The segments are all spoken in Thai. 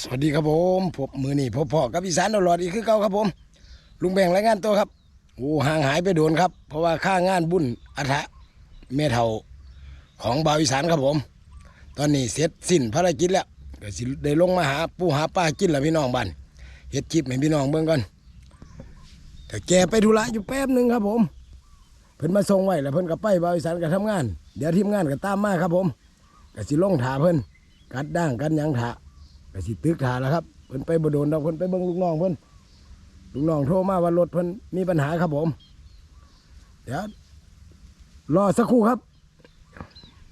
สวัสดีครับผมผมมือนี่พบพ่อกับอีสานตลอดอีกคือเก่าครับผม ลุงแบ่งรายงานตัวครับโอ้ห่างหายไปโดนครับ เพราะว่าค่างานบุญอัฐะเมเทาของบ่าวอีสานครับผม ตอนนี้เสร็จสิ้นภารกิจแล้วก็สิได้ลงมาหาปูหาป้ากินแล้วพี่น้องบ้านเฮ็ดคลิปให้พี่น้องเบิ่งก่อนแต่แกไปธุระอยู่แป๊บหนึ่งครับผม เพิ่นมาส่งไว้แล้วเพิ่นก็ไปบ่าวอีสานก็ทำงาน เดี๋ยวทีมงานก็ตามมาครับผมก็สิลงถาเพิ่นกัดด่างกันยังถา ก็สิตึกถาแล้วครับเพิ่นไปบโดนดอกเพิ่นไปเบิ่งลูกน้องเพิ่นลูกน้องโทรมาว่ารถเพิ่นมีปัญหาครับผม เดี๋ยวรอสักครู่ครับ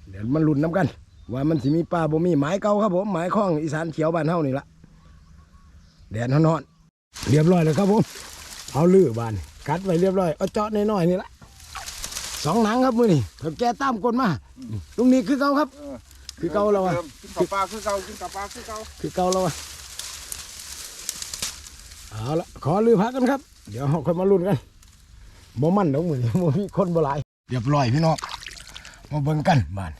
เดี๋ยวมันลุ้นน้ำกัน ว่ามันสิมีปลาบ่มีหมายเก่าครับผมหมายข้องอีสานเขียวบ้านเฮานี่ละแดดฮ้อนๆเรียบร้อยแล้วครับผมเอาลื้อบานกัดไว้เรียบร้อยเอาเจาะน้อยๆนี่ละสองหนังครับมือนี้ถ้าแกตามกลมาลุงนี่คือเก่าครับ คือเก่าแล้วอะกินข้าวปลาคือเก่ากินข้าวปลาคือเก่าคือเก่าแล้วอะเอาละขอลือพักกันครับ เดี๋ยวเราค่อยมาลุ้นกันบ่มันดอกมือนี้บ่มีคนบ่หลายเรียบร้อยพี่น้องมาเบิ่งกันบ้าน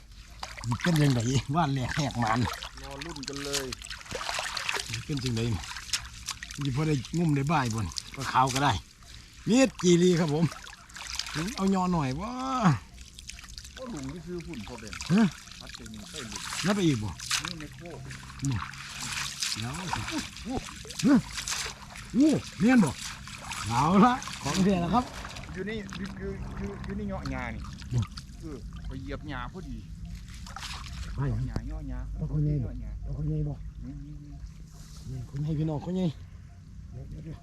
มันเป็นยังไงว่านแหลกแหกมันรอรุ่นกันเลยมันเป็นจังไดมีพอได้งุ่มได้บ่ายบนก็ขาวก็ได้เมียดจีรีครับผม เอายอหน่อยว่าก็หลุมที่ซื้อฝุ่นพอเป็นฮะ พัดเป็นใส่หลุมนับไปอีกบ่นี่ในโคกเดี๋ยวอู้เมียนบ่เอาละของเสียแล้วครับ อยู่นี่อยู่อยู่อยู่อยู่นี่เหยาะหญ้านี่บ่ เออไปเหยียบหญ้าพอดีไปหยังหญ้าเหยาะหญ้าเอาคนใหญ่บ่ เหยาะหญ้าเอาคนใหญ่บ่นี่นี่นี่นี่คนให้พี่น้องคนใหญ่เดี๋ยวเดี๋ยวเดี๋ยว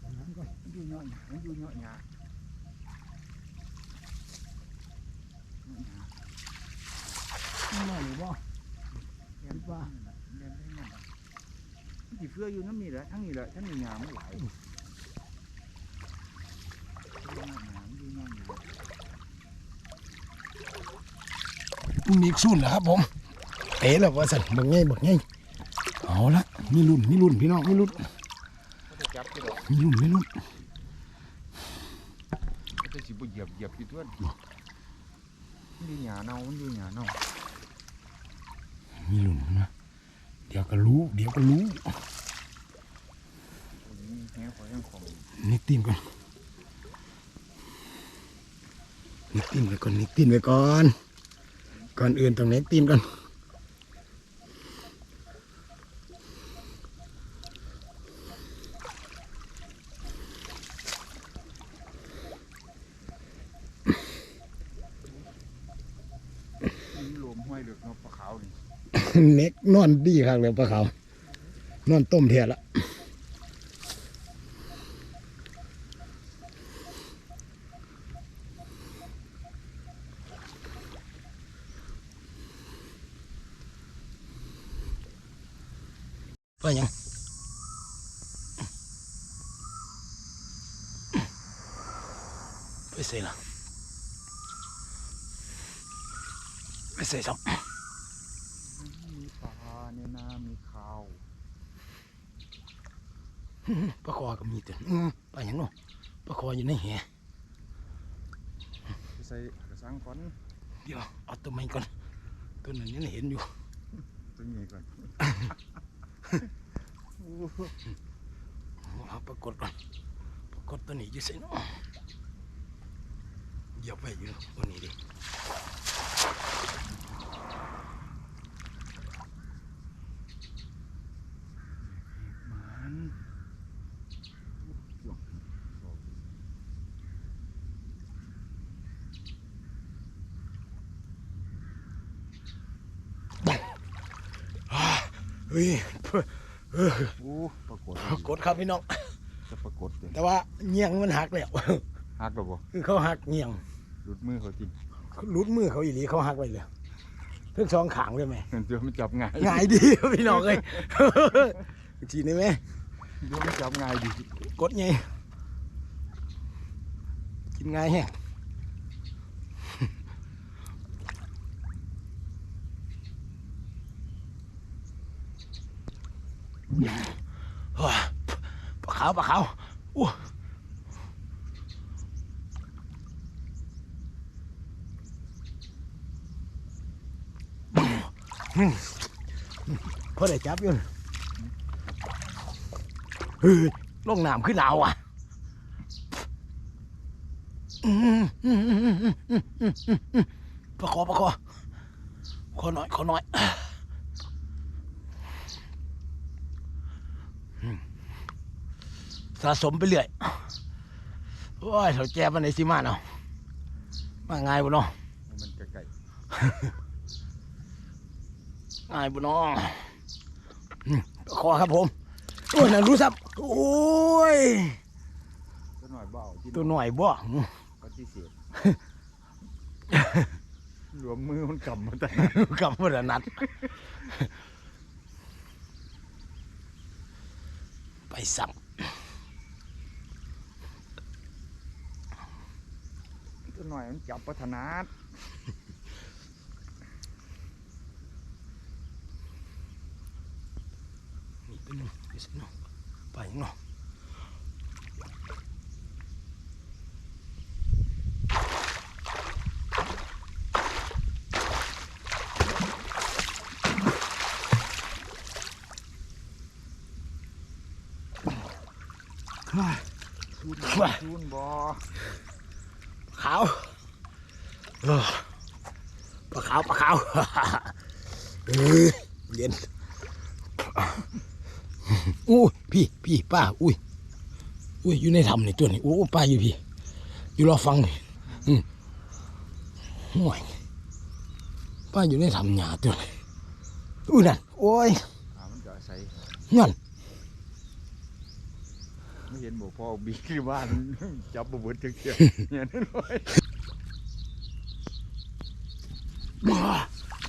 เอาน้ำก่อนมันอยู่เหยาะหญ้ามันอยู่เหยาะหญ้าเหยาะหญ้า นี่หน่อยหรือบ่เรียนว่าเรียนได้เงินมันสิเฟืออยู่น้ำนี่แหละทั้งนี้แหละทั้งนี้หญ้ามันหลายอยู่เหยาะหญ้ามันอยู่เหยาะหญ้ามีสุ่นเหรอครับผม เตะแล้วว่าสั่นบักไงบักไงเอาละมีรุ่นมีรุ่นพี่น้องมีรุ่นก็จะจับก็ดอกมีรุ่นมีรุ่นก็จะสิบ่เหยียบเหยียบอยู่ทั่วมันอยู่หญ้าเน่ามันอยู่หญ้าเน่า มีหลุมนะเดี๋ยวก็รู้ เดี๋ยวก็รู้นี่ตีนก่อนนิกตีนไว้ก่อนนี่ตีนไว้ก่อน ก่อนอื่นตรงนี้ตีนก่อน มีลมห้อยเหลือกเนาะปลาขาวนี่ เนอนดีครับเลยปลาขาวนอนต้มเทียละไปยังไปใส่ละไปใส่ซ้ำมีปลาในนามีข้าว ปลาคอก็มีแต่อืมปลาอย่างเนาะปลาคออยู่ในแหไปใส่กระสังก่อนเดี๋ยวเอาตัวไม้ก่อนตัวนั้นยังเห็นอยู่ตัวนี้ก่อนเอาปรากฏก่อนปรากฏตัวนี้อยู่ใส่เนาะเหยียบไปอยู่ตัวนี้ดิ มัน เฮ้ยโอ้ปรากฏปรากฏครับพี่น้องจะปรากฏเลยแต่ว่าเงียงมันหักแล้วหักหรอบ่คือเขาหักเงียงหลุดมือเขาจริงหลุดมือเขาอีหลีเขาหักไปเลยทั้งสองขางเลยไหมเดี๋ยวมันจับง่ายง่ายดีพี่น้องเลยจีนี่ไหมเดี๋ยวมันจับง่ายดีกดไงกินไงแฮะาวปลาขาวอู้พอได้จับยุ่เฮ้ยลงน้ำขึ้นหนาวอะประคอประคอขอน้อยขอน้อย สะสมไปเรื่อยโอ้ยเขาแจมันในสิมาเนาะมาง่ายบุเนาะมันไกลง่ายบุเนาะอืมประคอครับผมโอ้ยนั่นรู้สับโอ้ยๆตัวหน่อยเบาที่ตัวหน่อยบ่ปฏิเสธหลวมมือมันกำมาแต่กำมันนัด ไปสับ ตัวหน่อยมันจับพัฒนาดนี่เป็นหนึ่งไปสิเนาะไปเนาะว้ายชูนว้ายชูนบ่ ขาวเออปลาขาวปลาขาวเออเย็นอู้พี่พี่ป้าอุ้ยอุ้ยอยู่ในถ้ำนี่ตัวนี้โอ้ป้าอยู่พี่ อยู่รอฟังนี่อืมห่วยป้าอยู่ในถ้ำหยาตัวนี้อุ้ยนั่นโอ้ยอ่ามันก็อาศัยนั่น ไม่เห็นบ่พ่อบีที่บ้านจับบ่เบิดจังเกียเนี่ยนั่นเลยบ้า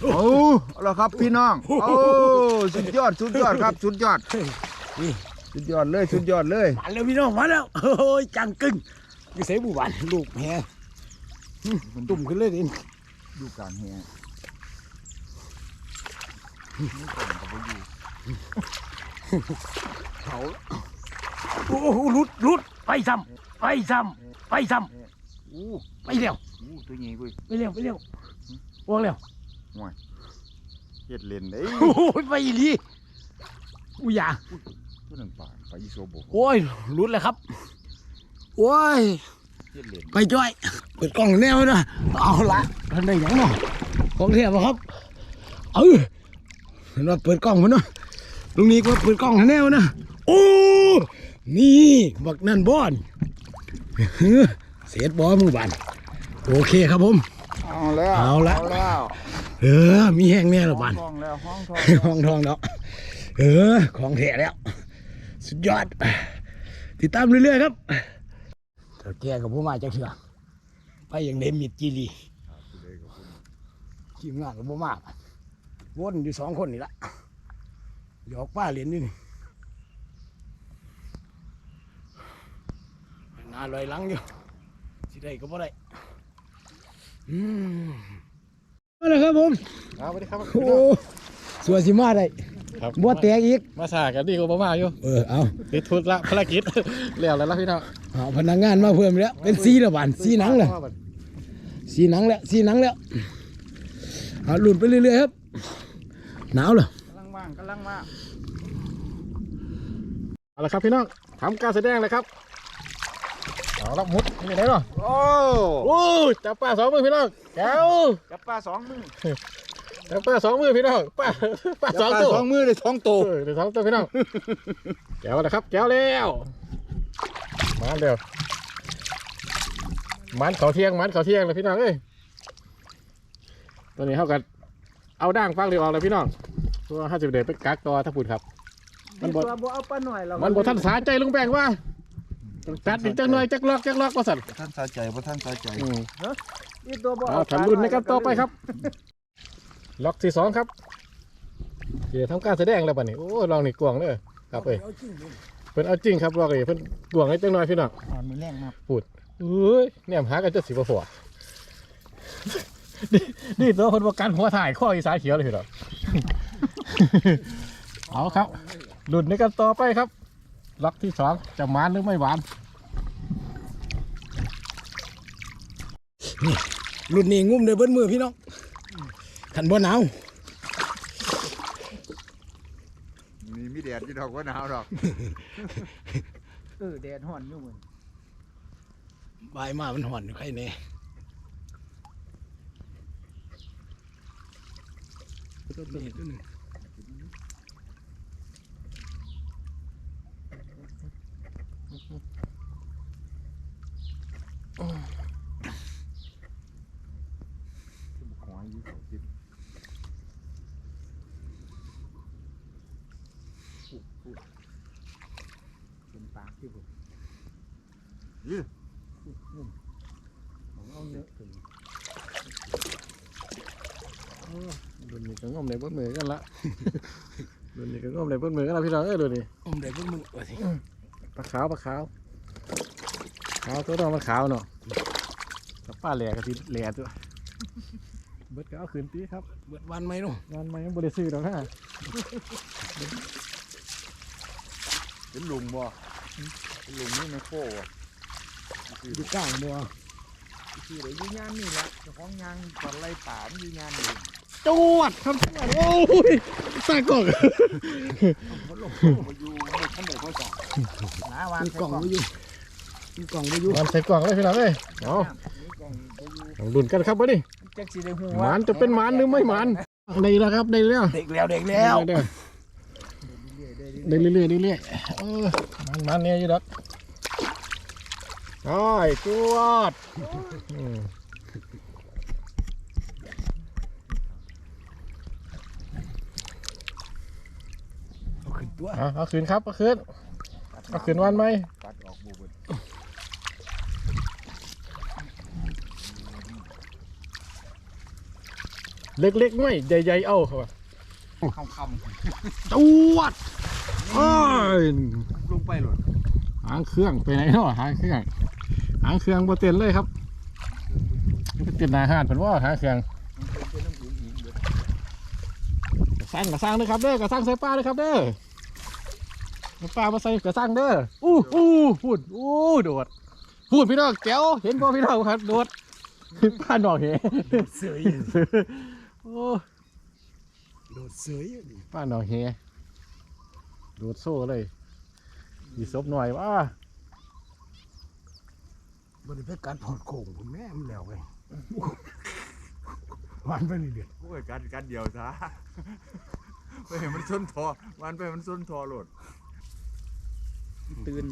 โอ้แล้วครับพี่น้อง โอ้สุดยอดสุดยอดครับสุดยอดนี่สุดยอดเลยสุดยอดเลยมาแล้วพี่น้องมาแล้วโอ้ยจังกึ่งอยู่เสบุบานลูกแฮอืมตุ่มขึ้นเลยดิดูกลางแหงนี่ก่อนกับบ่อยู่เขา โอ้โหรุดรุดไปซ้ำไปซ้ำไปซ้อู้ำไปเร็วอู้ตัวใหญ่เว้ยไปเร็วไปเร็ววางเร็วเฮ็ดเล่นเด้ยโอ้ยไปอีหลีอุ้ยอยาตัวนั้นป่าป่าอีโซโบโอ้ยรุดเลยครับโอ้ยเฮ็ดเล่นไปจ้อยเปิดกล้องแนวนะเอาละท่านได้หยังเนาะของเทียบครับเออเห็นว่าเปิดกล้องมันเนาะลุงนี้ก็เปิดกล้องแนวนะโอ้ นี่บักนั่นบอนเสียดบอมือบันโอเคครับผม เอาแล้วเอาละเอาแล้วเออ มีแห้งแน่ละบันห้องทองแล้วห้องทองห้องทองเนาะเออ ของแท้แล้ว สุดยอด ติดตามเรื่อยๆครับเถ้าแกกับผู้มาจากเถื่อไปอย่างเดมิดจีรีทีมงานกับผู้มาวนอยู่สองคนนี่ละหยอกป้าเหรียญนี่นี่หนาลอยหลังอยู่สิได้ก็บ่ได้อืมมาแล้วครับผมครับสวัสดีครับ โอ้สวยสิมาได้ครับบ่แตกอีกมาสากันดีกว่ามาอยู่เออเอาติดทุนละภารกิจเรียวแล้วล่ะพี่น้องเอาพนักงานมาเพิ่มแล้วเป็นสีละบานสีหนังเลยสีหนังแล้วสีหนังแล้วเอาหลุดไปเรื่อยๆครับ หนาวเหรอกำลังว่างกำลังว่างเอาละครับพี่น้องทำการแสดงเลยครับ เอาละมุดนี่ไหนเนาะโอ้โอ้ยจับปลาสองมือพี่น้องแก้วจับปลาสองมือจับปลาสองมือพี่น้องปลาปลาสองตัวสองมือเลยสองตัวเออเดี๋ยวสองตัวพี่น้องแก้วนะครับแก้วแล้วมาเร็วมันเขาเที่ยงมันเขาเที่ยงเลยพี่น้องเอ้ยตัวนี้เท่ากันเอาด่างฟังเรียวออกเลยพี่น้องเพราะว่าห้าสิบเดไปกักตัวถ้าพูดครับ มันบ่ตัวบ่เอาปลาหน่อยเรามันบ่ท่านสาใจลุงแบงว่า ต้องตัดอีกจักหน่อยจักลอกจักลอกว่าสั่นท่านสาใจบ่ท่านสาใจอืมนี่ตัวบ่เอาทำรุ่นในกันต่อไปครับ ล็อกที่สองครับเดี๋ยวทำการแสดงแล้วป่ะนี่โอ้ลองนี่กวางเลยครับเอ้ยเพิ่นเอาจริงครับลอกเลยเพิ่นกวางให้จังหน่อยพี่น้องอ่อนมือแรงมากเอ้ยเนี่ยหากันจะสิบหัวนี่นี่ตัวคนประกันหัวถ่ายข้ออีสานเขียวเลยพี่น้องเอาครับรุ่นในกันต่อไปครับ ล็อกที่สองจะหวานหรือไม่หวานรุ่นนี้งุ้มเลยเบิ้มือพี่น้องขันบ่หนาวมีมีแดดดที่ดอกว่าหนาวดอกเออแดดฮ้อนอยู่มึงบายมามันห่อนอยู่ใครเนี่ยตัวตัวนี้ตัวนี้ขอให้อยื เขาคิดเป็นปากที่ผมยืดของเอาเนื้อถึงรุ่นนี้ก็งอมในบนมือกันละรุ่นนี้ก็งอมในบนมือกันละพี่น้องเอ้ยรุ่นนี้อมได้พวกมึงว่าสิปลาขาวปลาขาว ขาวตัวน้องมันขาวเนาะกับป้าแหล่กับที่แหล่ตัว เบิดก็เอาคืนตีครับ เบิดวันไหมลูกงานมายังบริสุทธิ์หรอกฮะเป็นลุงบ่เป็นลุงนี่ไม่โค้บ่อยู่กลางบัวคือเดี๋ยวยืนยานนี่แหละเจ้าของยางตอนไล่ป่ามันยืนยานเองจวดครับจวดโอ้ยสร้างกล่องมันลงมาอยู่ไม่ทันได้เขาสอนหนาวานมีกล่องไว้อยู่มี กล่องไว้อยู่มันใส่กล่องเลยพี่น้องเอ้ยเอามีกล่องไปอยู่ลองลุ้นกันครับวะนี่จักสิได้ฮู้หว่ามันจะเป็นหมันหรือไม่หมันได้แล้วครับได้แล้วเด็กแล้วเด็กแล้วได้แล้วได้เรื่อยๆเรื่อยๆเออมันมันเนี่ยอยู่ดอกโอ้ยจวดอืมเอาขึ้นตัวเอาเอาคืนครับเอาคืนเอาคืนวันไหม ตัดออกบูเบิด เล็กๆไม่ใหญ่ๆเอาครับคำคจวดโอ้ยำลงไปหลดหางเครื่องไปไหนเนาะหางเครื่องหางเครื่องบ่เต้นเลยครับไปเต้นหนาหาดเพิ่นว่าหางเครื่องมันเป็นน้ำหลุมหินเบิดกระสร้างกระสร้างเด้อครับเด้อกระสร้างใส่ปลาเด้อครับเด้อเอาปลามาใส่กระสร้างเด้ออู้อู้พูดอู้โดดพูดพี่น้องแก้วเห็นบ่พี่น้องครับโดดปลาหนอกเห เสยอยู่ โอ้โดดเสยอยู่ดิปลาหนอกเหโดดโซ่เลยดีซบหน่อยว่า บริเวณการถอดโค้งคุณแม่มันแล้วไงวันไปเรื่อยโอ้ยกันกันเดียวซะไปเห็นมันส้นทอวันไปมันส้นทอโหลดตื่น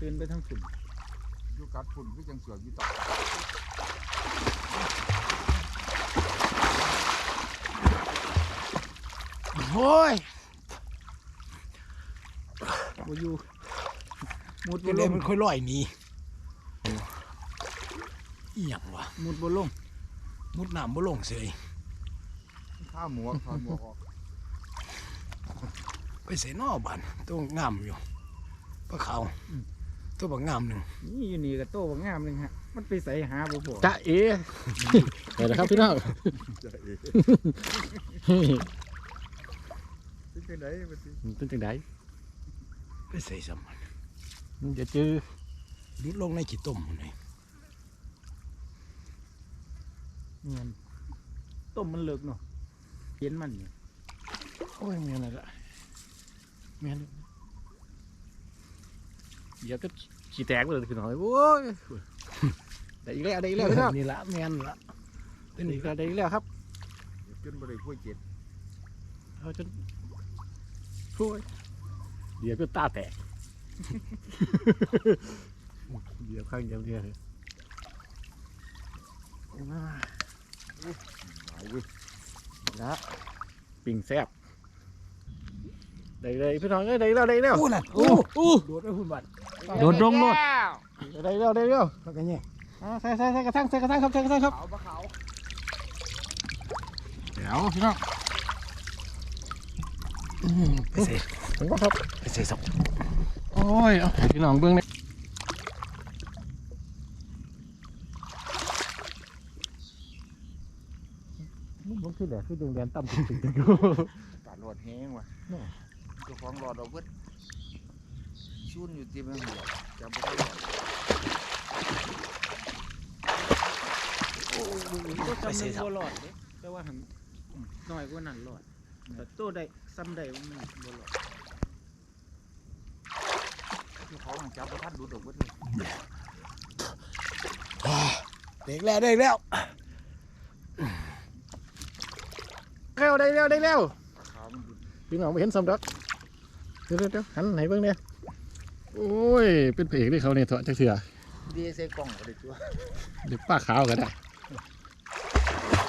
ตื่นไปทั้งฝุ่นอยุกัดฝุ่นก็ยังสวยอยู่ต่อ โอ้ยบ่อยู่มุดเป็บ่นลเลยงมันค่อยลอยหนีอีหยังวะมุดบ่ลงมุดน้ำบ่ลงเสยข้าวหมวกถอดหมวกออกไปใส่นอกบ้านตัวงามอยู่ปลาขาวตัวบักงามหนึ่งนี่อยู่นี่ก็โตบ่งามนึงฮะมันไปใส่หาบ่พอจะเอ๋เห็นแล้วครับพี่น้อง จะเอ๋เป็นจังไดมันสิมันเป็นจังไดไปใส่สมันมันจะจื้อลุดลงในขี้ต้มเลยเงินต้มมันเลิกเนาะเห็นมันนี่โอ้ยเมียอะไรละเมียนี่เดี๋ยวก็ขี้แตกไปเลยพี่น้องโอ้ยได้อีกแล้วได้อีกแล้วพี่น้องนี่ละแม่นละเป็นได้อีอีกกละแล้วได้อีกแล้วครับจนบริคุยเจ็ดเอาจน โอ้ยเดี๋ยวก็ตาแตก เดี๋ยวข้างเดียวเดียวเลยอ่าหายเว้ยนะปิ่งแซ่บได้เลยพี่น้องเอ้ยได้แล้วได้แล้วอู้น่ะอู้อู้โดดไปหุ่นบัดโดดลงโลดได้แล้วได้แล้วแล้วก็เนี่ยอ่าใส่ใส่ใส่กระทั่งใส่กระทั่งครับใส่กระทั่งครับขาวปะขาวเดี๋ยวพี่น้องอืม ไปใส่ถึงก็ครับไปใส่สองโอ้ยเอาพี่น้องเบื้องนี่มันคือแหละคือดวงแดนต่ำจริงๆอยู่กาหลอดแห้งว่ะแน่เจ้าของหลอดเอาเบิดชุ่นอยู่เต็มไปหมดจำไม่ได้หลอดก็จำนึงบ่รอดเด้แต่ว่าหันน้อยกว่านั้นรอด แต่โตได้ซ้ำได้ว่ามันบ่รอดจับประทัดดูดอกเบิดเลยเด็กแล้วเด็กแล้วเร็วได้เร็วได้เร็วขามันดูดพี่น้องไม่เห็นสำดักเดี๋ยวเดี๋ยวเดี๋ยวหันไหนเบ้างเนี่ยโอ้ย เป็นเพลงที่เขาเนี่ยเถอะจักเถื่อดีใส่กล่องก็ได้ตัวเด็กป้าขาวก็ได้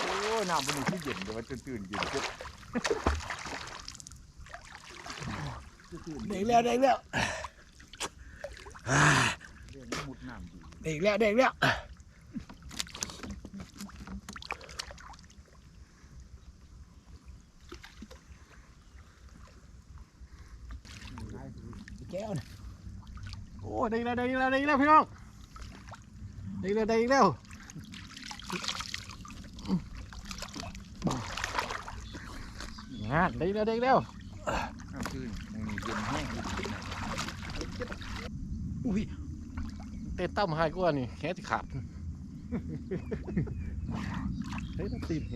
โอ้ยน้ำมันนี่ที่เย็นเดี๋ยวมันตื่นๆเย็นจุดตื่นๆ เด็กแล้วเด็กแล้วเรื่องมันมุดน้ำดีเด็กแล้วเด็กแล้วแก้วนะโอ้ได้แล้วได้แล้วได้แล้วพี่น้องได้แล้วได้แล้ว งานได้แล้วได้แล้วน้ำตื่นมันนี่เย็นแห้งอยู่อุ้ยเตะตั้มหายกว่านี่แค่ที่ขาดเฮ้ยน่าตีนแห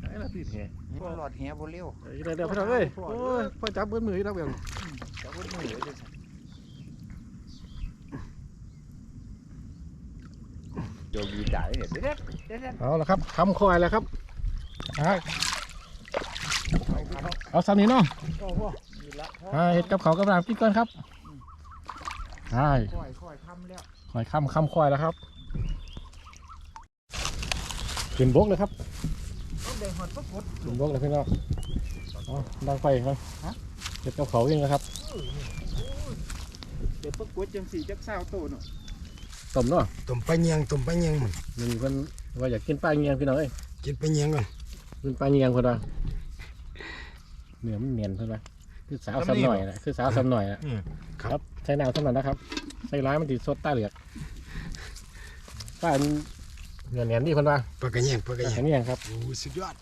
เฮ้ยน่าตีนแหพวกหลอดแหบ่เร็วเฮ้ยเดี๋ยวเดี๋ยวพี่น้องเอ้ยโอ้ยพ่อจับเบิ้ลมือแล้วแบบจับเบิดมือเลยจังซั่นโยกีจ่ายเนี่ยเด็ดๆเด็ดเอาละครับทำคอยแล้วครับอ่า เอาซ้ำนี้เนาะๆโอ้โหนี่ละอ่าเห็ดกับเขาวกับน้ำกินก่อนครับใช่ค่อยๆทำแล้วคอยค้ำค้ำคอยแล้วครับขึ้นบกเลยครับต้องแดงหอดประกดขึ้นบกเลยพี่น้องเอาดังไฟครับเห็ดกับเขาวเองนะครับเดี๋ยวประกดจังสี่จักเศร้าโตเนาะต้มเนาะต้มปลาเนียงต้มปลาเนียงมันมันเพิ่นว่าอยากกินปลาเงียงพี่น้องเอ้ยกินปลาเนียงก่อนกินปลาเงียงเพิ่นว่า เนื้อมันเนียนเพิ่นว่าคือสาวซ้ำหน่อยนะคือสาวซ้ำหน่อยนะครับ ใช้น้ำเท่านั้นนะครับ ใส่ร้ายมันติดสดใต้เหลือกป้าอันเงินเหรียญนี่คนว่าปลากระเนียงปลากระเนียอังนนี้ยังครับโอ้สุดยอด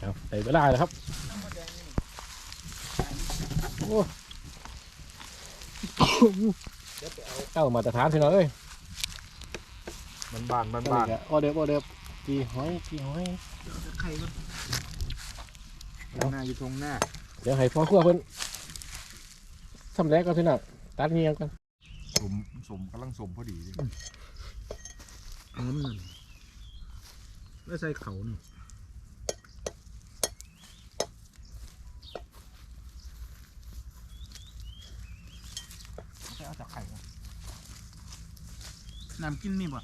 เอาใส่ไปได้แล้วครับโอ้เอ้ามาตรฐานพี่น้องเอ้ยมันบานมันอันบานี้นก็ออเดิร์ฟออเดิร์ฟจีหอยจีหอยไข่ก็หน้าอยู่ตรงหน้าเดี๋ยวให้พ่อครัวเพิ่นทำแรกก่อนพี่น้องตัดเงียงกันสมสมกำลังสมพอดีเลยหอมนั่นแล้วใส่เขานี่เอาจากไข่ก่อนน้ำกินมีบ่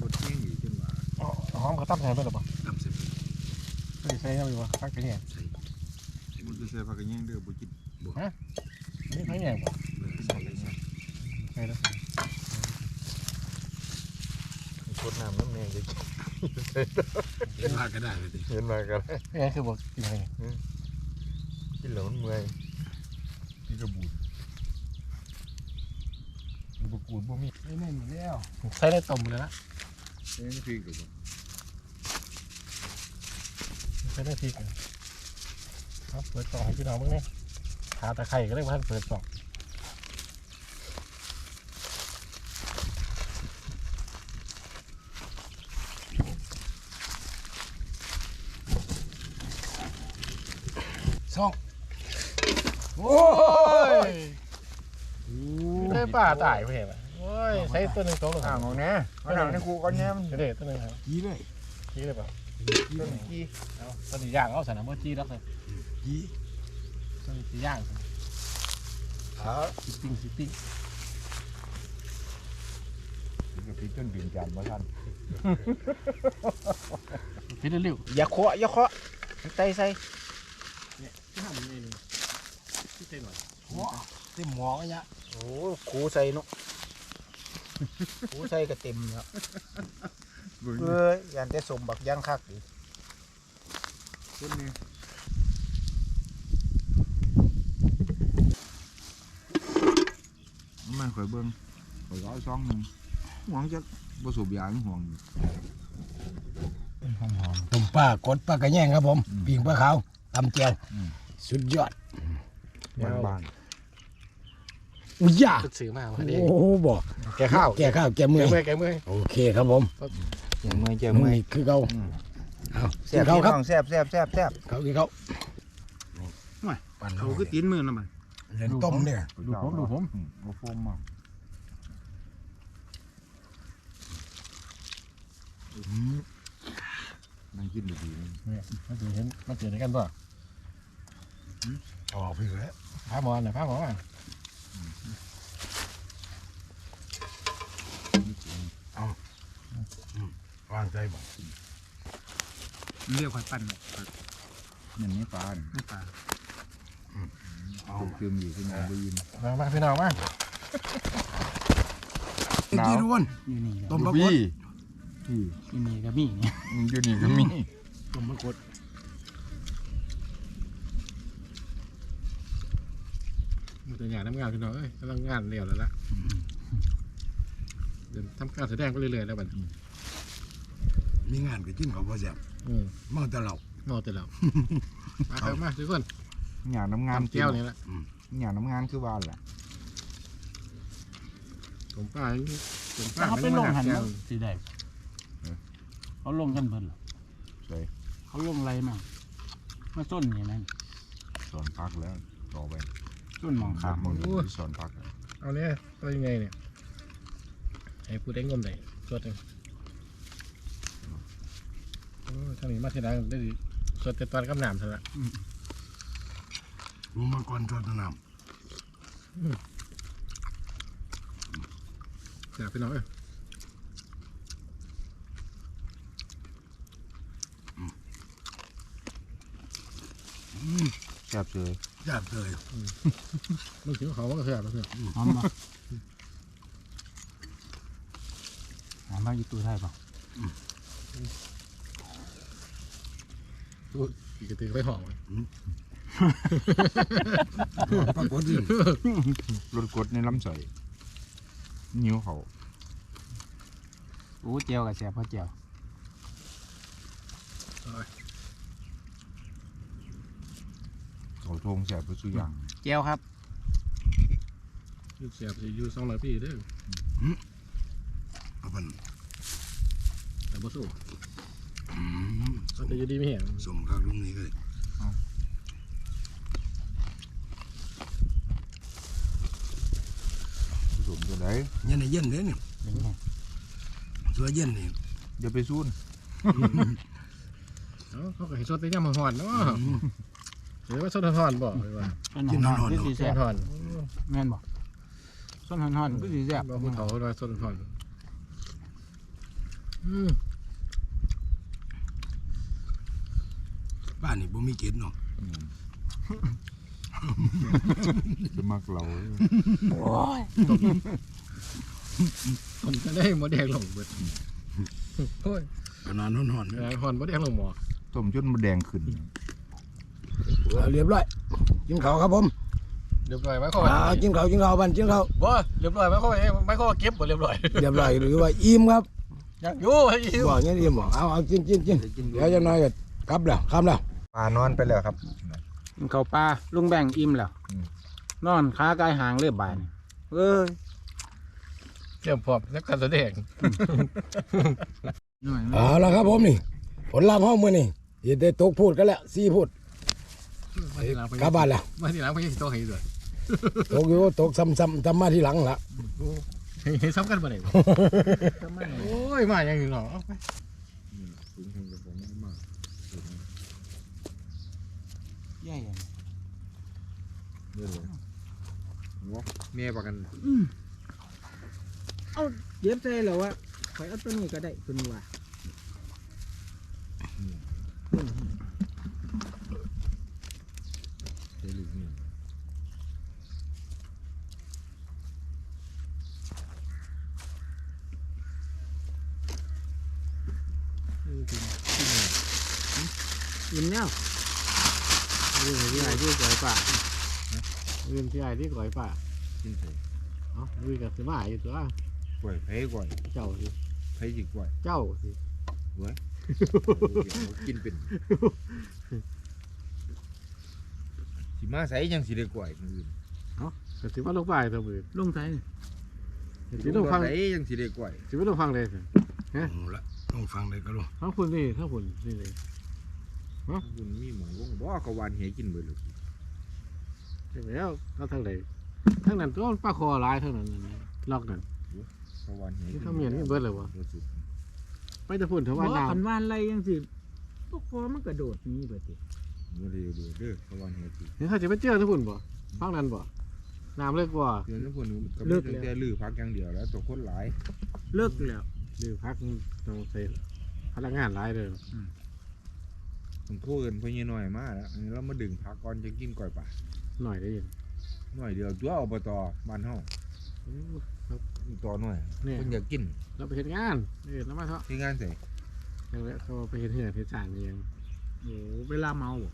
บดแห้งอยู่จนว่า หอมเขาตั้มแทนไปหรือเปล่า น้ำเสร็จ ไม่ได้ใส่ยังไงวะพั กกันเนี่ยมันจะใส่ผักกระเนียงเด้อบ่กินนี่ใส่เนี่ยบ่ใส่เลยเนี่ยใส่แล้วชดน้ำน้ำแมงจะเห็นว่าก็ได้เลยดิเห็นมากันนี่ไงคือบอกกินอะไรกินแล้วมันเมื่อยกินกระบูดมันบกูดบ่มีไม่แน่นอยู่แล้วใส่ในต้มเลยนะใช่นี่คือกับใส่ในพริกเลย ครับเปิดกล่องให้พี่น้องเบ้างเนี่ยขาตะไคร้ก็ได้ว่าท่านเปิดกล่องสองโอ้ยได้ป่าตายไปเห็นไหมโอ้ยใส่ตัวหนึ่งสองตัวอ่างของแน่เอาหนังในคูก่อนแน่มันเด็ดตัวหนึ่งครับยีเลยจี้เลยเปล่าต้นขี้เอาตัวนี้ย่างเอาใส่น้ำมันจี้แล้วเลย ยีตัวนี้จี้ย่างขาสิปิ้งสิปิ้งกับพี่ต้นบินจานมาท่านพิเร็วอย่าเคาะอย่าเคาะใส่ใส่ๆที่ทำนี่นี่ที่เต็มหน่อยหัวเต็มหมอวะเนี่ยโอ้ครูใส่เนาะครูใส่ก็เต็มแล้วเอ้ยยันแต่สมบักย่างคักดิต้นนี้ มันข่อยเบิ่งข่อยร้อยซองหนึ่งห่วงจะผสมยาหรือห่วงอยู่หอมหอมต้มปลากดปลากระแยงครับผมปิ่งปลาขาวตำแจ่วสุดยอดบ้านบ้านอุ้ยยาซื้อมาพอดีโอ้โหบอกแกข้าวแก่ข้าวแก่เมื่อยแกเมื่อยแกเมื่อยโอเคครับผมเจียมือเจียมึงมือนี่คือเขาเอาแซ่กิบนเขาพี่ครับน้องแซ่บแซ่บแซ่บแซ่บเขากินเขาไม่ปั่นเขาเขาคือตีนมือนะมัน เล่นต้มเนี่ยดูผมดูผมโอ้โฟมมากนั่งกินดีๆนี่เนี่ยมันจะเห็นมันเจอในกันป่ะออกพี่แล้วพาหมอนหน่อยพาหมอนมาวางใจบอกเรียกข่อยปั่นมันไม่ปลาเนี่ยไม่ปลา ตกเติมอยู่ที่ไหนได้ยินมามาพี่น้องมาไอ้จีรุนอยู่นี่ต้มปลากดพี่อยู่นี่กับมี่เนี่ยอยู่นี่ก็มีต้มมะกรูดมันจะงานทำงานพี่น้องเอ้ยกำลังงานเร็วแล้วล่ะเดี๋ยวทำการแสดงไปเรื่อยๆแล้วบัดมีงานก็จิ้นเขาพอแซ่บมเมาแต่เรานอนแต่แล้วมาครับมาทุกคน หยาน้ำงานทำแก้วนี่แหละหยาน้ำงานคือบ้านแหละผมป้าผมป้าเขาไปลงหันแก้มาวสีแดงเขาลงกันเพิ่นเหรอใช่เขาลงอะไรมามาส้นอย่างนั้นสอนพักแล้วต่อไปส้นมองครัขาบมมึงสอนพักอะเอาเนี่ยตัวยังไงเนี่ยให้พูดได้งมไหนสดหนึ่งโอ้ทางนี้มาทีหลังได้ดิสดแต่ตอนกำหนามเท่านั้น รู้มาก่อนทอดน้อยากพี่น้องเอ้ยแซ่บเลยำจับเลยมึงคิดว่าเขาว่าก็เสียบแล้วเพื่อนหอมปะหอมมากอยู่ตู้ได้ปะอีกกระตือไปห่อไว้ ปลากดดิรถกดในลำใส่นิ้วเขาโอ้เจียวกับแซ่บเพราะเจียวเขาทงแซ่บไปสุอย่างเจียวครับยูเสียบสิอยูสองร้อยปีเด้อเอาเป็นแต่บ่สู้ก็จะอยูดีไม่เห็นสมกับลุงนี้เลย ผสมจะได้ เย็นในเย็นเลยนี่เป็นไงตัวเย็นนี่อย่าไปซูนเนาะเขาก็ให้สดแต่ย่ำห่อนๆเนาะหรือว่าสดห่อนๆบอกเลยว่าส้นหอนๆคือสีสแซ่ดบห่อนแม่นบ่ส้นหอนๆคือสีแซ่บบอกผู้เฒ่าว่าสดห่อนอืมบ้านนี่บ่มีเกล็ดเนาะจะมักเรา คนจะได้หมดแดงลงเบิดโอ้ยขนาดนอนๆแดงห่อนมดแดงลงหมอต้มจนมันแดงขึ้น เอาเรียบร้อยกินข้าวครับผมเรียบร้อยไหมเข้าไปอ่ากินข้าวกินข้าวบ้านกินข้าวบ่เรียบร้อยไหมเข้าไปไม่เข้าเก็บบ่เรียบร้อยเรียบร้อยหรือว่าอิ่มครับยังอยู่ให้อยู่บอกอย่างนี้อิ่มบอกเอาเอากินกินกินเดี๋ยวจะน้อยก็กลับแล้วคำแล้วปลานอนไปแล้วครับกินข้าปลาลุงแบ่งอิ่มแล้ว นอนขากายหางเรียบบานเอ้ย เตรียมพร้อมแล้วการแสดงหน่อยเอาละครับผมนี่ ผลลัพธ์ห้องมือนี่เดี๋ยวได้ตกพูดกันแล้วสี่พูดมาทีหลังไปกลับบ้านแล้วมาทีหลังไปยังสิโตให้ด้วยตกอยู่ตกซ้ำๆจำมาที่หลังละเห็นซ้ำกันบ่ได้โอ้ยมาอย่างนี้เนาะเอาไปสูงแห่งกับผมมากใหญ่อะเรื่อยๆเมียประกัน เย็บใจเหรอวะข่อยเอาตัวนี้ก็ได้คุณว่าเดี๋ยวลูกนี่ยิ้มเนี่ยยืนที่ไหนที่สวยป่ะเงินที่ไอ้ที่ก่อยป่ากินใส่เอ้าวิ่งกับสิมาอยู่ตัว กล้วยเพ้กล้วยเจ้าสิเพ้จิกล้วยเจ้าสิเว้ยกินเป็นสิมาใส่ยังสิได้กล้วยมื้ออื่นก็สิว่าลงไปตัวมือลงไทยสิลงฟังใส่ยังสิได้กล้วยสิว่าลงฟังเลยสิเอาละลองฟังเลยก็ลุงทั้งคุณนี่ทั้งคุณนี่เลยคุณมีหมองลงบ่ก็วานเหกินเบิดเลยใช่แล้วก็ทั้งไหนทั้งนั้นตัวปลาคอหลายทั้งนั้นล็อกนั่นก็ วานเหกินี่เขาเมียนนี่เบิดเลยวะบ่สุดไปแต่พุ่นเถอะว่าว่าน้ขันวานไรยังสิพวกคอมันกระโดดหนี้เบิดติบ่ได้ดูเด้อก็วานเหกิำนี่เขาจะไปเจอทั้งพุ่นบ่ฟังนั้นบ่น้ำเลิกบ่เดี๋ยวนั้นเพิ่นก็มีตั้งแต่ลือพักอย่างเดียวแล้วตัวคนหลายเลิกแล้วดื้อพักต้องใส่พลังงานหลายเลยผมโทรเอิ้นพ่อใหญ่น้อยมาแล้วอันนี้เรามาดึงพักก่อนจะกินก้อยป่าหน่อยได้ยินหน่อยเดียวตัวอบตบ้านเฮาต่อหน่อยเนี่ยเพิ่นอยากกินเราไปเห็นงานเออแล้วมาเถอะที่งานใส่ยังเลยเขาไปเห็นเหือนเห็นสารนี่ยังโอ้เวลาเมาบ่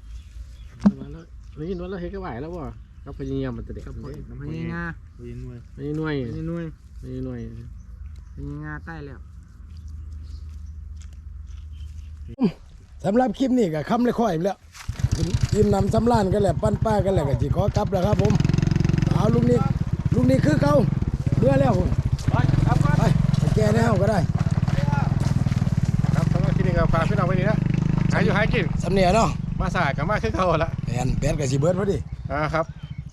แล้วแล้วได้ยินว่าเราเห็นก็ไหวแล้วบ่เราพยายามมันจะเด็กกับน้พอยน้ำพญางาพ่อใหญ่น้อยไม่หน่วยพญาหน่วยไม่หน่วยพญางาใต้แล้วสำหรับคลิปนี้ก็คำเลยค่อยไปแล้วยิ้มนำสำลานกันแหละปั้นป้ากันแหละก็สิขอกลับแล้วครับผมเอาลุงนี่ลุงนี่คือเก่าเบื่อแล้วผมไปไปแก้แนวก็ได้ ครับสำหรับที่นี่ก็ฝากพี่น้องไว้นี่นะหาอยู่หากินสำเนียเนาะมาสายกับมาคือเขาละแอนแบนกับสิเบิร์ดพอดีอ่าครับ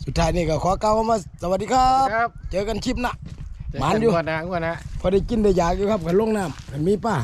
สุดท้ายนี่ก็ขอกล่าวคำว่าสวัสดีครับ ครับ เจอกันคลิปหน้าหมานอยู่งวดนะงวดนะพอได้กินได้อยากอยู่ครับกันลงน้ำกันมีป้า